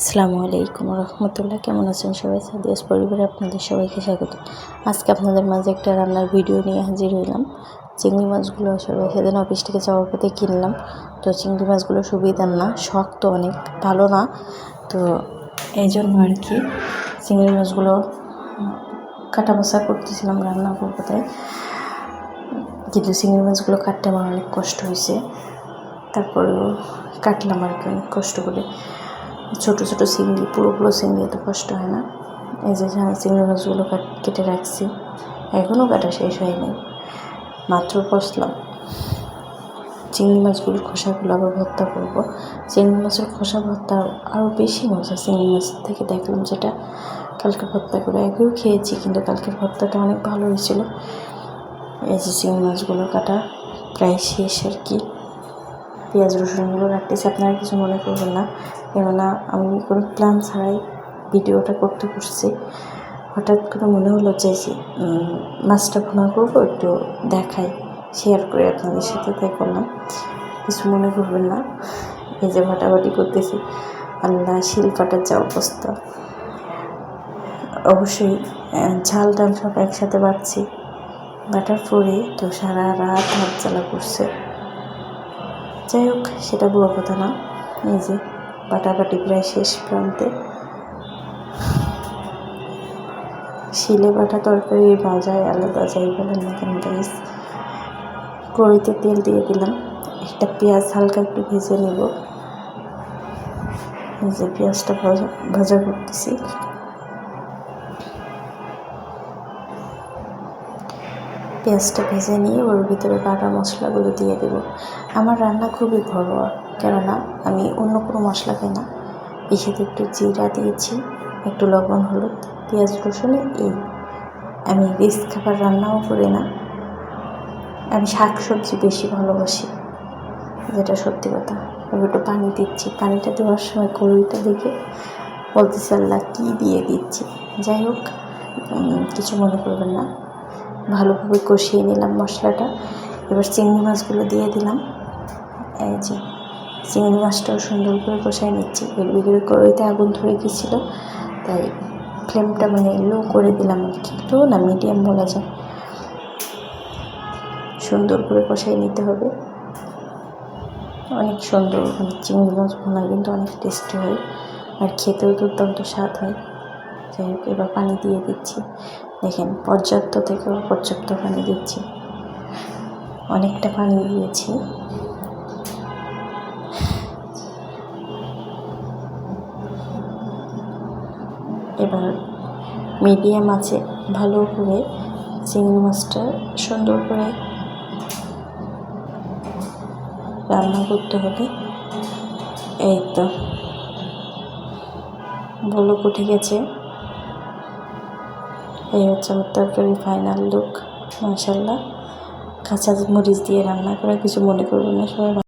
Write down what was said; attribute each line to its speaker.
Speaker 1: আসসালামু আলাইকুম রহমতুল্লাহ। কেমন আছেন সবাই? সাদিয়াস পরিবারে আপনাদের সবাইকে স্বাগত। আজকে আপনাদের মাঝে একটা রান্নার ভিডিও নিয়ে হাজির হইলাম। চিংড়ি মাছগুলো আসলে সেদিন অফিস থেকে যাওয়ার পথে কিনলাম। তো চিংড়ি মাছগুলো সুবিধার না, শক্ত অনেক, ভালো না। তো এই জন্য আর কি চিংড়ি মাছগুলো কাটা বসা করতেছিলাম রান্না করব তাই কিন্তু চিংড়ি মাছগুলো কাটতে আমার অনেক কষ্ট হয়েছে তারপরেও কাটলাম আর কি, অনেক কষ্ট করে। ছোটো ছোটো চিংড়ি পুরো পুরো চিংড়ি এত কষ্ট হয় না। এই যে চিংড়ি মাছগুলো কাট কেটে রাখছি এখনও কাটা শেষ হয়নি। মাত্র কষলাম। চিংড়ি মাছগুলোর খোসাগুলো আবার ভর্তা করব। চিংড়ি মাছের খোসা ভর্তা আরও বেশি মজা। চিংড়ি মাছ থেকে দেখলাম যেটা কালকে ভর্তা করে, আগেও খেয়েছি, কিন্তু কালকের ভর্তাটা অনেক ভালো হয়েছিল। এই যে চিংড়ি মাছগুলো কাটা প্রায় শেষ আর কি। পেঁয়াজ রসুনগুলো রাখতেছি, আপনারা কিছু মনে করবেন না। কেননা আমি কোনো প্ল্যান ছাড়াই ভিডিওটা করতে করছি হঠাৎ করে মনে হলো যে মাছটা ভুনা করব, একটু দেখাই শেয়ার করে আপনাদের সাথে, তাই করলাম। কিছু মনে করবেন না যে ভাটাভাটি করতেছি। আল্লাহ শিল কাটার যা অবস্থা। অবশ্যই ঝাল ডাল সব একসাথে বাড়ছি বাটার পরে তো সারা রাত হাত জ্বালা করছে। যাই হোক, সেটা বড় কথা না। এই যে, বাটাবাটি প্রায় শেষ প্রান্তে। শিলে বাটা তরকারি মজায় আলাদা, যাই বলেন না কেন গাইস কড়াইতে তেল দিয়ে দিলাম। একটা পেঁয়াজ হালকা একটু ভেজে নেব। যে পেঁয়াজটা ভাজা ভাজা করতেছি। পেঁয়াজটা ভেজে নিয়ে ওর ভিতরে বাটা মশলাগুলো দিয়ে দেব। আমার রান্না খুবই ঘরোয়া, কেননা আমি অন্য কোনো মশলা খাই না। সাথে একটু জিরা দিয়েছি, একটু লবণ, হলুদ, পেঁয়াজ, রসুন এই। আমি রিচ খাবার রান্নাও করি না। আমি শাক সবজি বেশি ভালোবাসি, যেটা সত্যি কথা। আমি একটু পানি দিচ্ছি, পানিটা দেওয়ার সময় কড়িটা দেখে বলতেছি, আল্লাহ, কী দিয়ে দিচ্ছি? যাই হোক কিছু মনে করবেন না। ভালোভাবে কষিয়ে নিলাম মশলাটা। এবার চিংড়ি মাছগুলো দিয়ে দিলাম। এই যে, চিংড়ি মাছটাও সুন্দর করে কষাই নিচ্ছি। এর ভিতরে কড়াইতে আগুন ধরে গেছিল, তাই ফ্লেমটা মানে লো করে দিলাম আর কি। লো না, মিডিয়াম বলা যায়। সুন্দর করে কষাই নিতে হবে। অনেক সুন্দর মানে চিংড়ি মাছ ভোনা কিন্তু অনেক টেস্টি হয়। আর খেতেও দুর্দান্ত স্বাদ হয়। যাই হোক, এবার পানি দিয়ে দিচ্ছি। দেখেন, পর্যাপ্ত থেকে পর্যাপ্ত পানি দিচ্ছি। অনেকটা পানি দিয়েছি। এবার মিডিয়াম আছে, ভালো করে চিংড়ি মাছটা সুন্দর করে রান্না করতে হবে। এই তো, বলক উঠে গেছে। এই হচ্ছে আমার তরকারি ফাইনাল লুক মাসাল্লাহ কাঁচা মরিচ দিয়ে রান্না করা, কিছু মনে করবেন না, সবাই